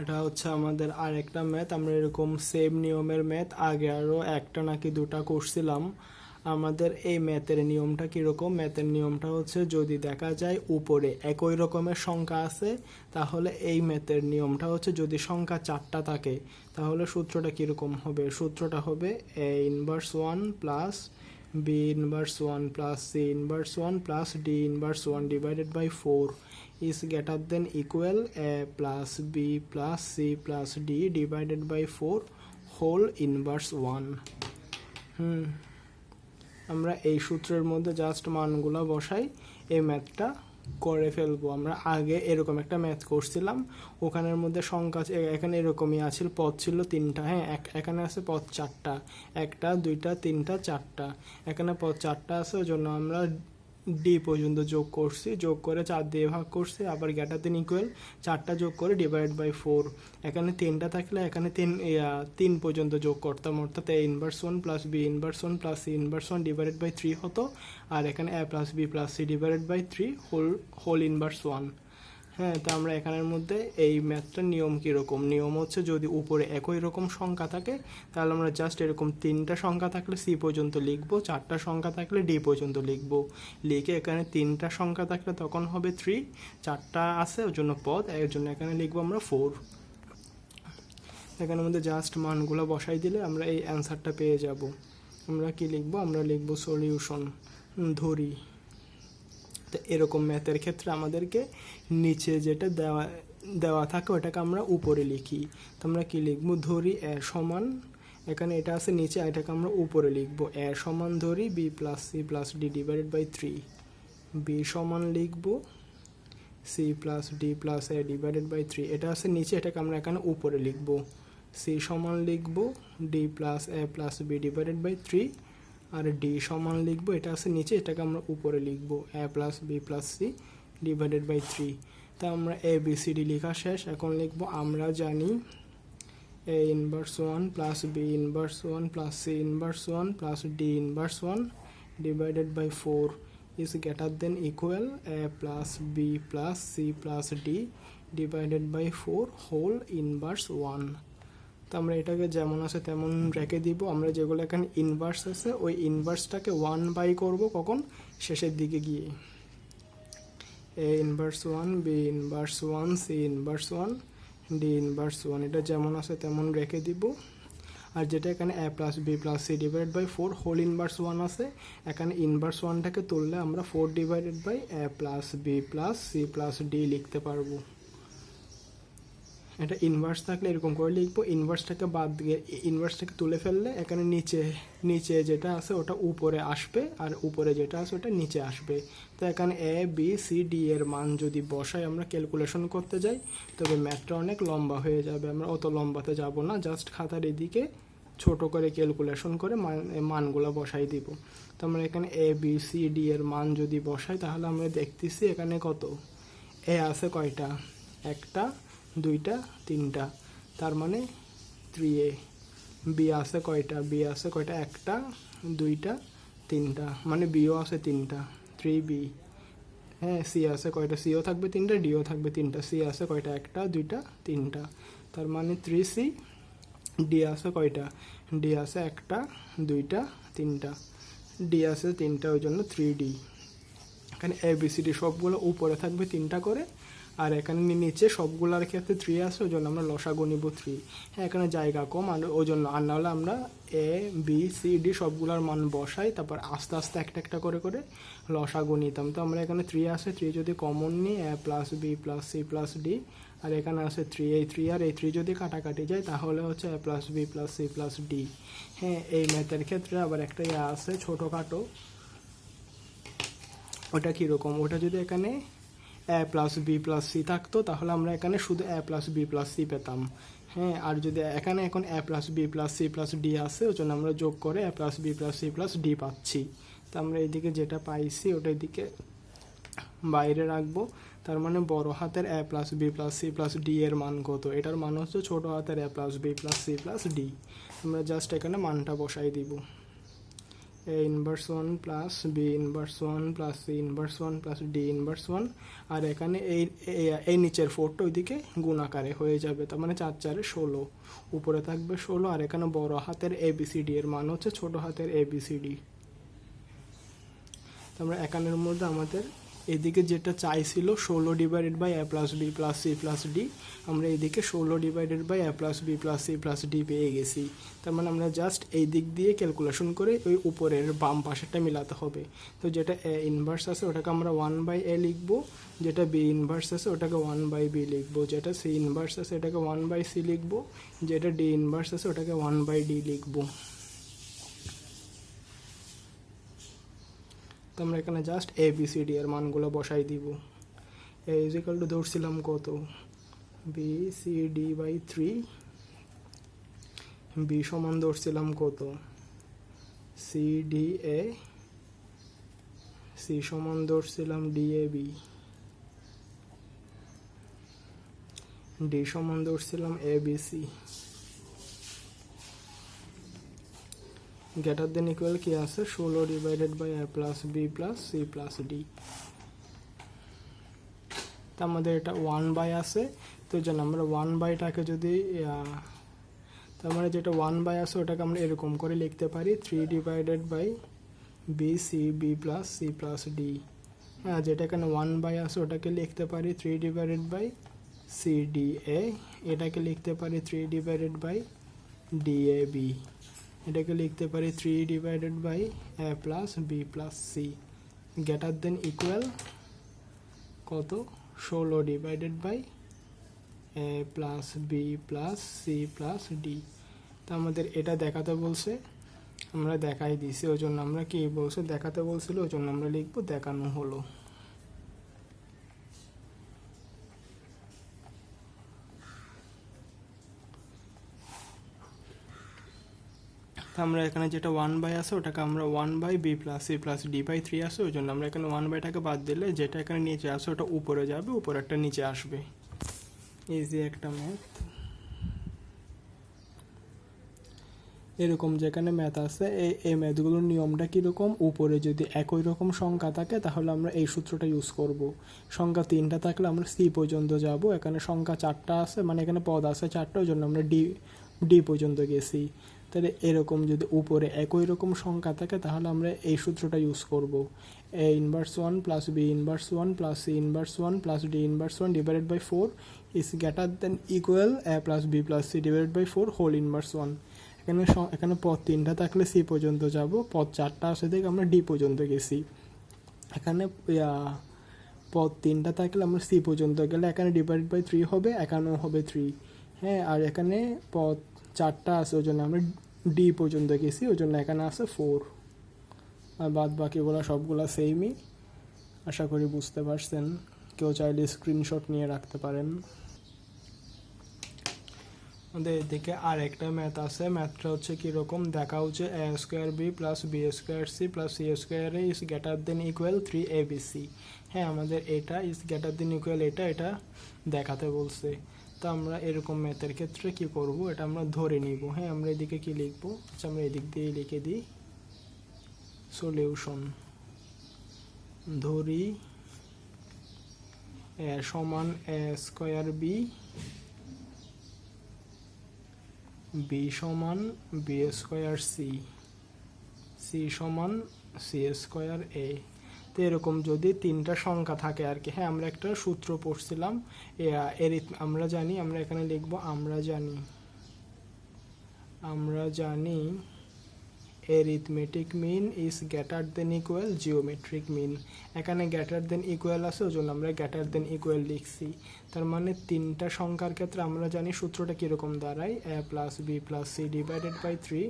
এটা হচ্ছে আমাদের আরেকটা ম্যাথ, আমরা এরকম সেম নিয়মের ম্যাথ, আগে আরও একটা নাকি দুটা করছিলাম আমাদের এই ম্যাথের নিয়মটা কীরকম? ম্যাথের নিয়মটা হচ্ছে যদি দেখা যায় উপরে একই রকমের সংখ্যা আছে, তাহলে এই ম্যাথের নিয়মটা হচ্ছে যদি সংখ্যা চারটা থাকে, তাহলে সূত্রটা কীরকম হবে? সূত্রটা হবে A inverse one plus B inverse one plus C inverse one plus D inverse one divided by four is greater than equal a plus b plus c plus d divided by 4 whole inverse 1 হুম। আমরা এই সূত্রের মধ্যে just মানগুলো বসাই, এই ম্যাথটা করে ফেলব। আমরা আগে এরকম একটা ম্যাথ করছিলাম ওখানের মধ্যে সংখ্যা এখানে এরকমই আছে পথ ছিল তিনটা হ্যাঁ এখানে আছে পথ চারটা, একটা, দুইটা, তিনটা, চারটা, এখানে পথ চারটা আছে, ওই জন্য আমরা ডি পর্যন্ত যোগ করছি, যোগ করে চার দিয়ে ভাগ করছি, আবার গ্যাটা তিন ইকুয়াল চারটা যোগ করে ডিভাইড বাই ফোর এখানে তিনটা থাকলে এখানে তিন তিন পর্যন্ত যোগ করতাম, অর্থাৎ A inverse one plus B inverse one plus C inverse one divided by three হতো, আর এখানে A plus B plus C divided by three whole whole inverse one হ্যাঁ তো আমরা এখানের মধ্যে এই ম্যাথটার নিয়ম কীরকম নিয়ম হচ্ছে যদি উপরে একই রকম সংখ্যা থাকে, তাহলে আমরা জাস্ট এরকম তিনটা সংখ্যা থাকলে সি পর্যন্ত লিখব, চারটা সংখ্যা থাকলে ডি পর্যন্ত লিখব। লিখে এখানে তিনটা সংখ্যা থাকলে তখন হবে থ্রি চারটা আছে, ওর জন্য পদ, এর জন্য এখানে লিখব আমরা ফোর এখানের মধ্যে জাস্ট মানগুলো বসাই দিলে আমরা এই অ্যান্সারটা পেয়ে যাব। আমরা কি লিখব? আমরা লিখব সলিউশন ধরি। তো এরকম ম্যাথের ক্ষেত্রে আমাদেরকে নিচে যেটা দেওয়া দেওয়া থাকে ওটাকে আমরা উপরে লিখি। তো আমরা কি লিখব? ধরি এ সমান, এখানে এটা আছে নিচে এটাকে আমরা উপরে লিখব। এ সমান ধরি B plus C plus D divided by three B সমান লিখব C plus D plus A divided by three এটা আছে নিচে, এটাকে আমরা এখানে উপরে লিখব। সি সমান লিখব D plus A plus B divided by three R D সমান লিখব, এটা আছে নিচে, এটাকে আমরা উপরে লিখব A plus B plus C divided by three তা আমরা এ বি সি ডি লেখা শেষ, এখন লিখব, আমরা জানি A inverse one plus B inverse one plus C inverse one plus D inverse one divided by four is greater than equal a plus b plus c plus d divided by 4 whole inverse 1 তো আমরা এটাকে যেমন আছে তেমন রেখে দিব। আমরা যেগুলো এখানে ইনভার্স আছে, ওই ইনভার্সটাকে ওয়ান বাই করব কখন? শেষের দিকে গিয়ে। A inverse one B inverse one C inverse one D inverse one এটা যেমন আছে তেমন রেখে দিব। আর যেটা এখানে A plus B plus C divided by four whole inverse one আছে, এখানে ইনভার্স ওয়ানটাকে তুললে আমরা four divided by A plus B plus C plus D লিখতে পারব। এটা ইনভার্স থাকলে এরকম করে লিখব ইনভার্সটাকে বাদ দিয়ে ইনভার্সটাকে তুলে ফেললে এখানে নিচে নিচে যেটা আছে ওটা উপরে আসবে আর উপরে যেটা আছে ওটা নিচে আসবে। তো এখানে এ বি সি ডি এর মান যদি বসাই আমরা ক্যালকুলেশন করতে যাই, তবে ম্যাথটা অনেক লম্বা হয়ে যাবে। আমরা অত লম্বাতে যাব না জাস্ট খাতার এদিকে ছোট করে ক্যালকুলেশন করে মান, মানগুলো বসাই দিব। তো আমরা এখানে এ বি সি ডি এর মান যদি বসাই, তাহলে আমরা দেখতেছি এখানে কত? এ আছে কয়টা? একটা দুইটা, তিনটা। তার মানে থ্রি এ বি আছে কয়টা? বি আছে কয়টা? একটা, দুইটা, তিনটা। মানে বিও আছে তিনটা। থ্রি বি হ্যাঁ সি আছে কয়টা? সিও থাকবে তিনটা ডিও থাকবে তিনটা। সি আছে কয়টা? একটা, দুইটা, তিনটা। তার মানে থ্রি সি ডি আছে কয়টা? ডি আছে একটা, দুইটা, তিনটা। ডি আছে তিনটা ওই জন্য থ্রি ডি এখানে এ বি সি ডি সবগুলো উপরে থাকবে তিনটা করে। আর এখানে নিচে সবগুলোর ক্ষেত্রে থ্রি আছে, ওই জন্য আমরা লসাগু নিব থ্রি হ্যাঁ এখানে জায়গা কম, আর ওই জন্য, আর নাহলে আমরা এ বি সি ডি সবগুলোর মান বসাই, তারপর আস্তে আস্তে একটা একটা করে করে লসাগু নিতাম। তো আমরা এখানে থ্রি আছে থ্রি যদি কমন নিই A plus B plus C plus D আর এখানে আছে থ্রি এই থ্রি আর এই থ্রি যদি কাটাকাটি যায়, তাহলে হচ্ছে A plus B plus C plus D হ্যাঁ এই ম্যাথের ক্ষেত্রে আবার একটা ইয়ে আছে, ছোটোখাটো। ওটা কীরকম? ওটা যদি এখানে A plus B plus C থাকতো, তাহলে আমরা এখানে শুধু A plus B plus C পেতাম। হ্যাঁ আর যদি এখানে এখন A plus B plus C plus D আছে, ওই জন্য আমরা যোগ করে A plus B plus C plus D পাচ্ছি। তো আমরা এইদিকে যেটা পাইছি, ওটা এদিকে বাইরে রাখব। তার মানে বড় হাতের A plus B plus C plus D এর মান কত? এটার মান হচ্ছে ছোট হাতের A plus B plus C plus D আমরা জাস্ট এখানে মানটা বসাই দিব। A inverse one plus B inverse one plus C inverse one plus D inverse one আর এখানে এই এই- নিচের ফোরটা ওইদিকে গুণ আকারে হয়ে যাবে, তার মানে চার, চারে ষোলো। উপরে থাকবে ষোলো, আর এখানে বড় হাতের এ বি সি ডি এর মান হচ্ছে ছোট হাতের এ বি সি ডি আমরা একানের মধ্যে আমাদের এদিকে যেটা চাইছিল ষোলো divided by A plus B plus C plus D আমরা এদিকে ষোলো divided by A plus B plus C plus D পেয়ে গেছি। তার মানে আমরা জাস্ট এই দিক দিয়ে ক্যালকুলেশন করে ওই উপরের বাম পাশেরটা মিলাতে হবে। তো যেটা এ ইনভার্স আছে, ওটাকে আমরা ওয়ান বাই এ লিখব। যেটা বি ইনভার্স আছে, ওটাকে ওয়ান বাই বি লিখব। যেটা সি ইনভার্স আছে, এটাকে ওয়ান বাই সি লিখব। যেটা ডি ইনভার্স আছে, ওটাকে ওয়ান বাই ডি লিখব। তো আমরা এখানে just A B C D এর মানগুলো বসাই দিব। এ ইজিক্যাল টু ধরছিলাম কত? B C D by three B সমান ধরছিলাম কত? সি ডি এ সি সমান ধরছিলাম ডি এ বি ডি সমান ধরছিলাম A B C greater than equal কি আছে ষোলো divided by A plus B plus C plus D তা আমাদের এটা ওয়ান বাই আছে তো যেন আমরা ওয়ান বাইটাকে যদি তার মানে যেটা ওয়ান বাই আছে ওটাকে আমরা এরকম করে লিখতে পারি three divided by B C B plus C plus D হ্যাঁ যেটা এখানে ওয়ান বাই আছে ওটাকে লিখতে পারি three divided by C D A এটাকে লিখতে পারি three divided by D A B এটাকে লিখতে পারি three divided by A plus B plus C greater than equal কত? ষোলো divided by A plus B plus C plus D তো আমাদের এটা দেখাতে বলছে, আমরা দেখাই দিছি ওই জন্য আমরা কি বলছে? দেখাতে বলছিল, ওই জন্য আমরা লিখব দেখানো হলো। আমরা এখানে যেটা ওয়ান বাই আছে ওটাকে আমরা one by B plus C plus D by three আছে ওই জন্য আমরা এখানে ওয়ান বাইটাকে বাদ দিলে যেটা এখানে নিচে আসে, ওটা উপরে যাবে উপরেরটা নিচে আসবে। ইজি একটা ম্যাথ এরকম যেখানে ম্যাথ আছে এই এই ম্যাথগুলোর নিয়মটা কীরকম? উপরে যদি একই রকম সংখ্যা থাকে, তাহলে আমরা এই সূত্রটা ইউজ করব। সংখ্যা তিনটা থাকলে আমরা সি পর্যন্ত যাব, এখানে সংখ্যা চারটা আছে মানে এখানে পদ আছে চারটা, ওই জন্য আমরা ডি ডি পর্যন্ত গেছি। তাহলে এরকম যদি উপরে একই রকম সংখ্যা থাকে, তাহলে আমরা এই সূত্রটা ইউজ করব। A inverse one plus B inverse one plus C inverse one plus D inverse one divided by four is greater than equal A plus B plus C divided by four whole inverse one এখানে এখানে পদ তিনটা থাকলে C পর্যন্ত যাব, পদ চারটা আসে থেকে আমরা ডি পর্যন্ত গেছি। এখানে পদ তিনটা থাকলে আমরা সি পর্যন্ত গেলে এখানে ডিভাইড বাই থ্রি হবে, এখানেও হবে থ্রি হ্যাঁ আর এখানে পদ চারটা আছে, ওই জন্য আমরা ডি পর্যন্ত গেছি ওই জন্য এখানে আছে ফোর আর বাদ বাকিগুলো সবগুলো সেমই আশা করি বুঝতে পারছেন। কেউ চাইলে স্ক্রিনশট নিয়ে রাখতে পারেন। আমাদের এদিকে আর একটা ম্যাথ আছে ম্যাথটা হচ্ছে কীরকম? দেখা হচ্ছে A square B plus B square C plus C square is greater than equal three A B C হ্যাঁ আমাদের এটা ইজ গ্যাটার দেন ইকুয়াল এটা এটা দেখাতে বলছে। তো আমরা এরকম ম্যাথের ক্ষেত্রে কি করব? এটা আমরা ধরে নিব। হ্যাঁ আমরা এদিকে কি লিখব? আচ্ছা আমরা এদিক দিয়ে লিখে দিই। সলিউশন ধরি এ সমান এ স্কোয়ার বি বি সমান বি স্কোয়ার সি সি সমান সি স্কোয়ার এ তো এরকম যদি তিনটা সংখ্যা থাকে আর কি। হ্যাঁ আমরা একটা সূত্র পড়ছিলাম এর আমরা জানি, আমরা এখানে লিখব আমরা জানি আমরা জানি arithmetic mean is greater than equal geometric mean এখানে গ্যাটার দেন ইকুয়াল আছে, ওই জন্য আমরা গ্যাটার দেন ইকুয়াল লিখছি। তার মানে তিনটা সংখ্যার ক্ষেত্রে আমরা জানি সূত্রটা কীরকম দাঁড়ায় A plus B plus C divided by three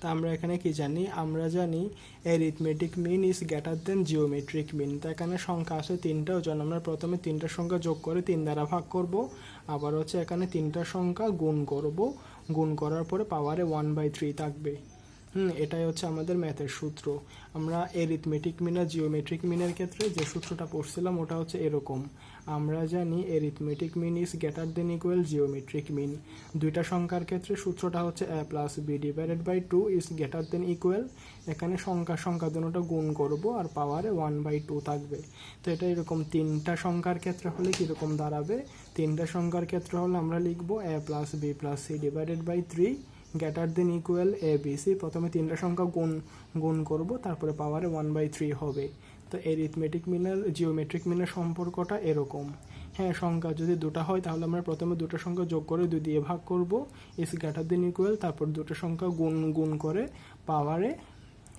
তা আমরা এখানে কি জানি? আমরা জানি arithmetic mean is greater than geometric mean তা এখানে সংখ্যা আছে তিনটা, ওই জন্য আমরা প্রথমে তিনটা সংখ্যা যোগ করে তিন দ্বারা ভাগ করব। আবার হচ্ছে এখানে তিনটা সংখ্যা গুণ করব। গুণ করার পরে পাওয়ারে ওয়ান বাই থ্রি থাকবে। হুম, এটাই হচ্ছে আমাদের ম্যাথের সূত্র। আমরা এরিথমেটিক মিন আর জিওমেট্রিক মিনের ক্ষেত্রে যে সূত্রটা পড়ছিলাম, ওটা হচ্ছে এরকম। আমরা জানি arithmetic mean is greater than equal geometric mean দুইটা সংখ্যার ক্ষেত্রে সূত্রটা হচ্ছে A plus B divided by two is greater than equal এখানে সংখ্যা সংখ্যা দুটোটা গুণ করব আর পাওয়ারে ওয়ান বাই টু থাকবে। তো এটা এরকম তিনটা সংখ্যার ক্ষেত্রে হলে কীরকম দাঁড়াবে? তিনটা সংখ্যার ক্ষেত্রে হলে আমরা লিখব A plus B plus C divided by three greater than equal A B C প্রথমে তিনটা সংখ্যা গুণ গুণ করব, তারপরে পাওয়ারে ওয়ান বাই থ্রি হবে। তো এরিথমেটিক মিনের জিওমেট্রিক মিনের সম্পর্কটা এরকম। হ্যাঁ সংখ্যা যদি দুটো হয়, তাহলে আমরা প্রথমে দুটো সংখ্যা যোগ করে দুই দিয়ে ভাগ করব। ইস গ্যাটার দেন ইকুয়াল তারপর দুটো সংখ্যা গুণ গুণ করে পাওয়ারে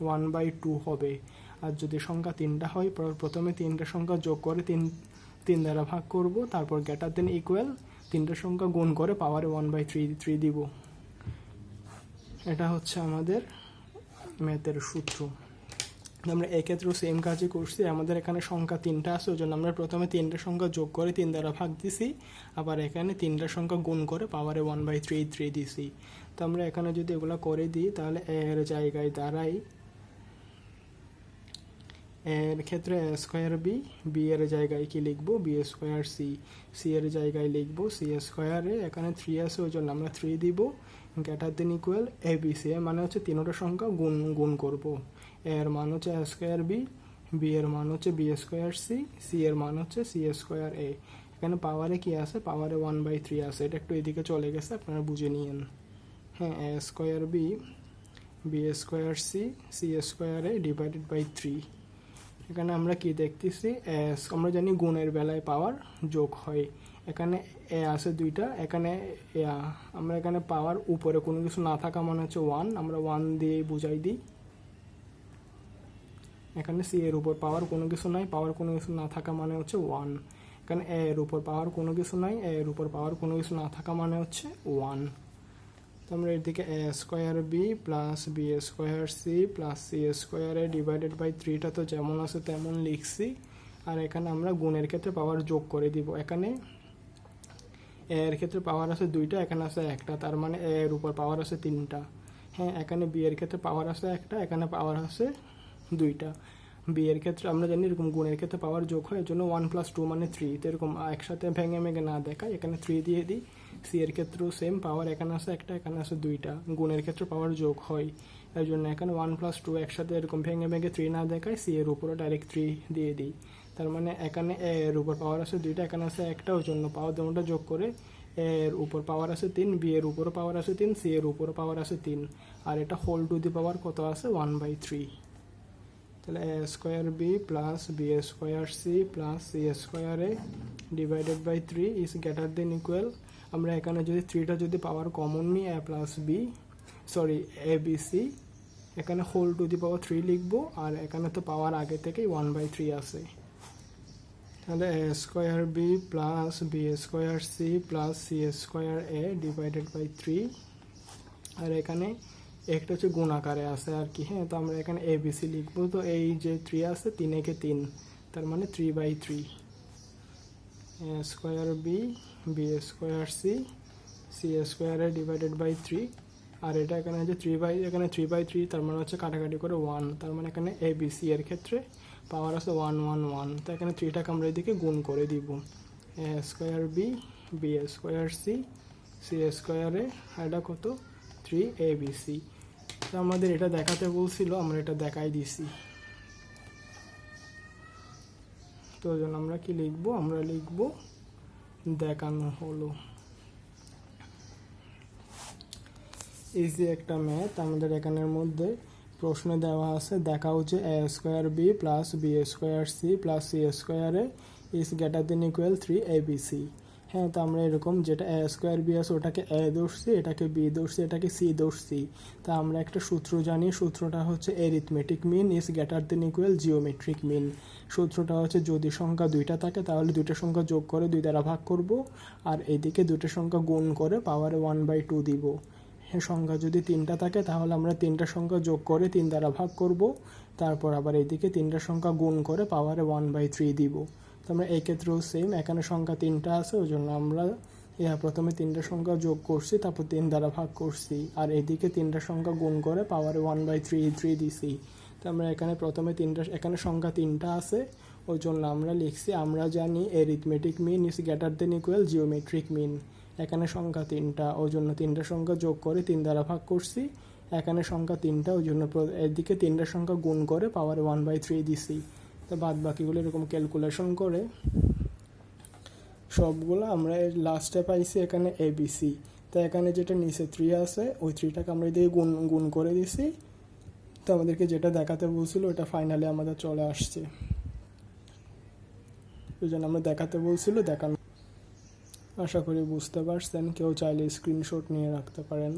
ওয়ান বাই টু হবে। আর যদি সংখ্যা তিনটা হয়, প্র- প্রথমে তিনটা সংখ্যা যোগ করে তিন তিন দ্বারা ভাগ করব, তারপর গ্যাটার দেন ইকুয়াল তিনটা সংখ্যা গুণ করে পাওয়ারে ওয়ান বাই থ্রি থ্রি দিব। এটা হচ্ছে আমাদের ম্যাথের সূত্র। আমরা এক্ষেত্রেও সেম কাজই করছি। আমাদের এখানে সংখ্যা তিনটা আছে ওই জন্য আমরা প্রথমে তিনটা সংখ্যা যোগ করে তিন দ্বারা ভাগ দিছি, আবার এখানে তিনটা সংখ্যা গুণ করে পাওয়ারে ওয়ান বাই থ্রি থ্রি দিছি। তো আমরা এখানে যদি এগুলো করে দিই, তাহলে এর জায়গায় দাঁড়াই এর ক্ষেত্রে এ স্কোয়ার বি বি এর জায়গায় কি লিখব বি স্কোয়ার সি সি এর জায়গায় লিখব সি স্কোয়ারে এখানে থ্রি আছে ওই জন্য আমরা থ্রি দিব greater than equal A B C এর মানে হচ্ছে তিনোটা সংখ্যা গুণ গুণ করব। এর মান হচ্ছে এ স্কোয়ার বি বি এর মান হচ্ছে বি স্কোয়ার সি সি এর মান হচ্ছে সি স্কোয়ার এ এখানে পাওয়ারে কি আছে? পাওয়ারে ওয়ান বাই থ্রি আছে। এটা একটু এদিকে চলে গেছে, আপনারা বুঝে নিয়েন। হ্যাঁ A square B B square C C square A divided by three এখানে আমরা কি দেখতেছি? এস, আমরা জানি গুণের বেলায় পাওয়ার যোগ হয়। এখানে এ আছে দুইটা, এখানে আমরা এখানে পাওয়ার উপরে, কোনো কিছু না থাকা মানে হচ্ছে ওয়ান আমরা ওয়ান দিয়ে বুঝাই দিই। এখানে সি এর উপর পাওয়ার কোনো কিছু নাই, পাওয়ার কোনো কিছু না থাকা মানে হচ্ছে ওয়ান এখানে এ এর উপর পাওয়ার কোনো কিছু নাই এ এর উপর পাওয়ার কোনো কিছু না থাকা মানে হচ্ছে ওয়ান তো আমরা এদিকে A square B plus B square C plus C স্কোয়ারে ডিভাইডেড বাই থ্রিটা তো যেমন আছে তেমন লিখছি। আর এখানে আমরা গুণের ক্ষেত্রে পাওয়ার যোগ করে দিব। এখানে এ এর ক্ষেত্রে পাওয়ার আছে দুইটা, এখানে আছে একটা, তার মানে এ এর উপর পাওয়ার আছে তিনটা। হ্যাঁ এখানে বি এর ক্ষেত্রে পাওয়ার আছে একটা, এখানে পাওয়ার আছে দুইটা। বি এর ক্ষেত্রে আমরা জানি এরকম গুণের ক্ষেত্রে পাওয়ার যোগ হয়, এর জন্য ওয়ান প্লাস টু মানে থ্রি তো এরকম একসাথে ভেঙে ভেঙে না দেখায়, এখানে থ্রি দিয়ে দিই। সি এর ক্ষেত্রেও সেম পাওয়ার এখানে আছে একটা, এখানে আছে দুইটা। গুণের ক্ষেত্রে পাওয়ার যোগ হয়। এর জন্য এখানে ওয়ান প্লাস টু একসাথে এরকম ভেঙে ভেঙে থ্রি না দেখায় সি এর উপরে ডাইরেক্ট থ্রি দিয়ে দিই। তার মানে এখানে এ এর উপর পাওয়ার আছে দুইটা, এখানে আছে একটা, ওই জন্য পাওয়ার দুটোটা যোগ করে এর উপর পাওয়ার আছে তিন বি এর উপরও পাওয়ার আছে তিন সি এর উপরও পাওয়ার আছে তিন। আর এটা হোল টু দি পাওয়ার কত আছে? ওয়ান বাই থ্রি তাহলে a square b plus b a square c plus c square a divided by three is greater than equal আমরা এখানে যদি থ্রিটা যদি পাওয়ার কমন নিই a plus b sorry a b c এখানে whole to the power three লিখব, আর এখানে তো পাওয়ার আগে থেকেই ওয়ান বাই থ্রি আছে। তাহলে a square b plus b square c plus c square a divided by three আর এখানে একটা হচ্ছে গুণ আকারে আছে আর কি হ্যাঁ তো আমরা এখানে এ বি সি লিখব। তো এই যে থ্রি আছে, তিন একে তিন, তার মানে three by three square b b square c C স্কোয়ারে ডিভাইডেড বাই থ্রি আর এটা এখানে হচ্ছে থ্রি বাই এখানে থ্রি বাই থ্রি তার মানে হচ্ছে কাটাকাটি করে ওয়ান তার মানে এখানে এ বি সি এর ক্ষেত্রে পাওয়ার আছে ওয়ান ওয়ান ওয়ান তো এখানে থ্রিটাকে আমরা এদিকে গুণ করে দিব। A square b b square c C স্কোয়ারে এটা কত? থ্রি এ বি সি তো আমাদের এটা দেখাতে বলছিল, আমরা এটা দেখাই দিছি। তো জন্য আমরা কি লিখব? আমরা লিখব, দেখানো হলো। ইজি একটা ম্যাথ আমাদের এখানের মধ্যে প্রশ্নে দেওয়া আছে দেখা হচ্ছে a square b plus b square c plus c স্কোয়ারে is greater than equal three a b c হ্যাঁ তো আমরা এরকম যেটা এ স্কোয়ার বি আছে ওটাকে এ ধরছি এটাকে বি ধরছি এটাকে সি ধরছি তা আমরা একটা সূত্র জানি, সূত্রটা হচ্ছে arithmetic mean is greater than equal geometric mean সূত্রটা হচ্ছে যদি সংখ্যা দুইটা থাকে, তাহলে দুইটা সংখ্যা যোগ করে দুই দ্বারা ভাগ করব, আর এদিকে দুইটা সংখ্যা গুণ করে পাওয়ারে ওয়ান বাই টু দিব। হ্যাঁ সংখ্যা যদি তিনটা থাকে, তাহলে আমরা তিনটা সংখ্যা যোগ করে তিন দ্বারা ভাগ করব, তারপর আবার এদিকে তিনটা সংখ্যা গুণ করে পাওয়ারে ওয়ান বাই থ্রি দিব। তো আমরা এই ক্ষেত্রেও সেম এখানে সংখ্যা তিনটা আছে ওই জন্য আমরা ইয়া প্রথমে তিনটা সংখ্যা যোগ করছি, তারপর তিন দ্বারা ভাগ করছি। আর এদিকে তিনটা সংখ্যা গুণ করে পাওয়ারে ওয়ান বাই থ্রি থ্রি দিছি। তো আমরা এখানে প্রথমে তিনটা, এখানে সংখ্যা তিনটা আছে ওই জন্য আমরা লিখছি, আমরা জানি arithmetic mean is greater than equal geometric mean এখানে সংখ্যা তিনটা ওই জন্য তিনটা সংখ্যা যোগ করে তিন দ্বারা ভাগ করছি, এখানে সংখ্যা তিনটা ওই জন্য এদিকে তিনটা সংখ্যা গুণ করে পাওয়ারে ওয়ান বাই থ্রি দিছি। তো বাদ বাকিগুলো এরকম ক্যালকুলেশন করে, সবগুলো আমরা এর লাস্টে পাইছি এখানে এবিসি তো এখানে যেটা নিচে থ্রি আছে, ওই থ্রিটাকে আমরা দিয়ে গুণ গুণ করে দিছি। তো আমাদেরকে যেটা দেখাতে বলছিল ওটা ফাইনালি আমাদের চলে আসছে। ওই জন্য আমরা দেখাতে বলছিল, দেখানো আশা করি বুঝতে পারছেন। কেউ চাইলে স্ক্রিনশট নিয়ে রাখতে পারেন।